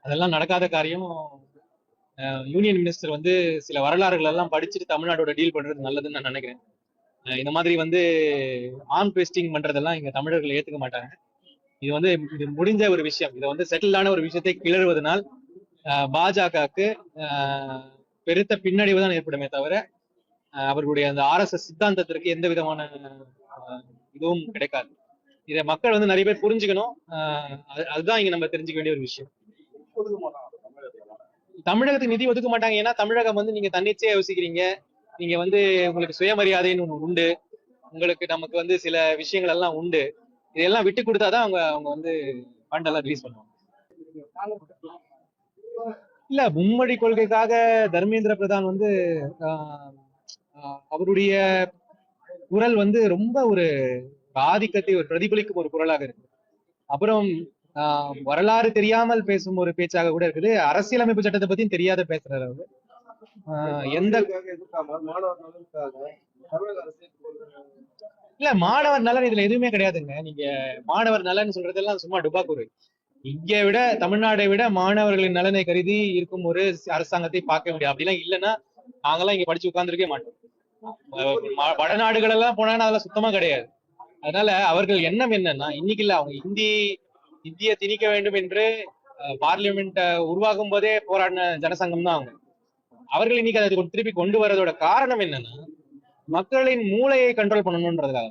அதெல்லாம் நடக்காத காரியம் யூனியன் மினிஸ்டர் வந்து சில வரலாறுகள் எல்லாம் படிச்சுட்டு தமிழ்நாடோட டீல் பண்றது நல்லதுன்னு நான் நினைக்கிறேன். இந்த மாதிரி வந்து ஆன் பேஸ்டிங் பண்றதெல்லாம் இங்க தமிழர்கள் ஏத்துக்க மாட்டாங்க. இது வந்து இது முடிஞ்ச ஒரு விஷயம். இதை வந்து செட்டிலான ஒரு விஷயத்தை கிளறுவதனால் பாஜகவுக்கு பெருத்த பின்னடைவு தான் ஏற்படுமே தவிர அவர்களுடைய அந்த ஆர்எஸ்எஸ் சித்தாந்தத்திற்கு எந்த விதமான இதுவும் கிடைக்காது. இதை மக்கள் வந்து நிறைய பேர் புரிஞ்சுக்கணும். அது- அதுதான் இங்க நம்ம தெரிஞ்சுக்க வேண்டிய ஒரு விஷயம். தமிழகத்துக்கு நிதி ஒதுக்க மாட்டாங்க. ஏன்னா தமிழகம் வந்து நீங்க தன்னிச்சையா யோசிக்கிறீங்க. நீங்க வந்து உங்களுக்கு சுயமரியாதைன்னு ஒண்ணு உண்டு. உங்களுக்கு நமக்கு வந்து சில விஷயங்கள் எல்லாம் உண்டு. இதெல்லாம் விட்டு கொடுத்தாதான் அவங்க அவங்க வந்து ஃபண்ட் எல்லாம் ரிலீஸ் பண்ணுவாங்க. இல்ல மும்மொழி கொள்கைக்காக தர்மேந்திர பிரதான் வந்து அவருடைய குரல் வந்து ரொம்ப ஒரு ஆதிக்கத்தை ஒரு பிரதிபலிக்கும் ஒரு குரலாக இருக்கு. அப்புறம் வரலாறு தெரியாமல் பேசும் ஒரு பேச்சாக கூட இருக்குது. அரசியலமைப்பு சட்டத்தை பத்தியும் தெரியாத பேசுறாரு அவரு. ஆஹ், எந்த இல்ல மாணவர் நலன் இதுல எதுவுமே கிடையாதுங்க. நீங்க மாணவர் நலன் சொல்றதெல்லாம் சும்மா டுபாக்கூரு இங்க விட தமிழ்நாடை விட மாணவர்களின் நலனை கருதி இருக்கும் ஒரு அரசாங்கத்தை பார்க்க முடியும். அப்படிலாம் இல்லைன்னா நாங்கெல்லாம் இங்க படிச்சு உட்கார்ந்துருக்கே மாட்டோம். வடநாடுகள் எல்லாம் போனா அதெல்லாம் சுத்தமா கிடையாது. அதனால அவர்கள் எண்ணம் என்னன்னா இன்னைக்கு இல்ல அவங்க இந்தி இந்திய திணிக்க வேண்டும் என்று பார்லிமெண்ட் உருவாகும் போதே போராடின ஜனசங்கம் தான் அவங்க. அவர்கள் இன்னைக்கு அதை திருப்பி கொண்டு வரதோட காரணம் என்னன்னா மக்களின் மூளையை கண்ட்ரோல் பண்ணணும்ன்றதுக்காக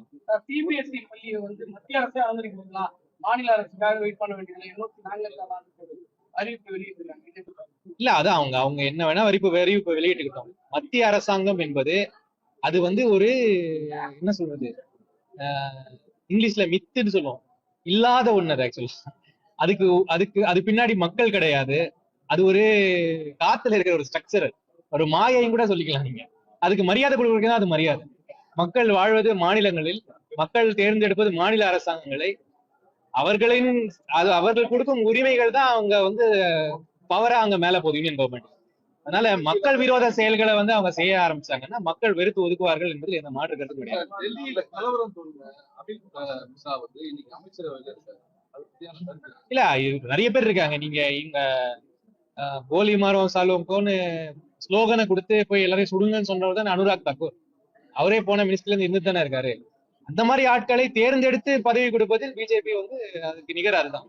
சிபிஎஸ்இ பள்ளியை வந்து மத்திய அரசே ஆதரிக்கலாம் மாநில அரசுக்காக வெயிட் பண்ண வேண்டியதில்லை. இருநூத்தி நான்கு அறிவிப்பு வெளியிட்டிருக்காங்க. இல்ல அது அவங்க அவங்க என்ன வேணா வரிப்பு வரிப்பு வெளியிட்டுக்கிட்டோம். மத்திய அரசாங்கம் என்பது அது வந்து ஒரு என்ன சொல்றது? இங்கிலீஷ்ல மித்துன்னு சொல்லுவோம். இல்லாத ஒண்ணு அது ஆக்சுவலா அதுக்கு அதுக்கு அது பின்னாடி மக்கள் கிடையாது. அது ஒரு காத்துல இருக்கிற ஒரு ஸ்ட்ரக்சர் ஒரு மாயையும் கூட சொல்லிக்கலாம் நீங்க. அதுக்கு மரியாதை கொடுக்கறது அது மரியாதை. மக்கள் வாழ்வது மாநிலங்களில் மக்கள் தேர்ந்தெடுப்பது மாநில அரசாங்கங்களை அவர்களின் அது அவர்கள் கொடுக்கும் உரிமைகள் தான் அவங்க வந்து பவரா அங்க மேல போகுது யூனியன் கவர்மெண்ட் அதனால மக்கள் விரோத செயல்களை வந்து அவங்க செய்ய ஆரம்பிச்சாங்கன்னா மக்கள் வெறுத்து ஒதுக்குவார்கள் என்பதில் எந்த மாற்று கருத்து கிடையாது? இல்ல நிறைய பேர் இருக்காங்க. நீங்க இங்க கோலி மாரோம் சாலுவோம்கோன்னு ஸ்லோகனை கொடுத்து போய் எல்லாரையும் சுடுங்கன்னு சொன்னவர் தான் அனுராக் தாக்கூர். அவரே போன மினிஸ்டர்ல இருந்து இருந்துட்டு தானே இருக்காரு. அந்த மாதிரி ஆட்களை தேர்ந்தெடுத்து பதவி கொடுப்பதில் பிஜேபி வந்து அதுக்கு நிகர் அதுதான்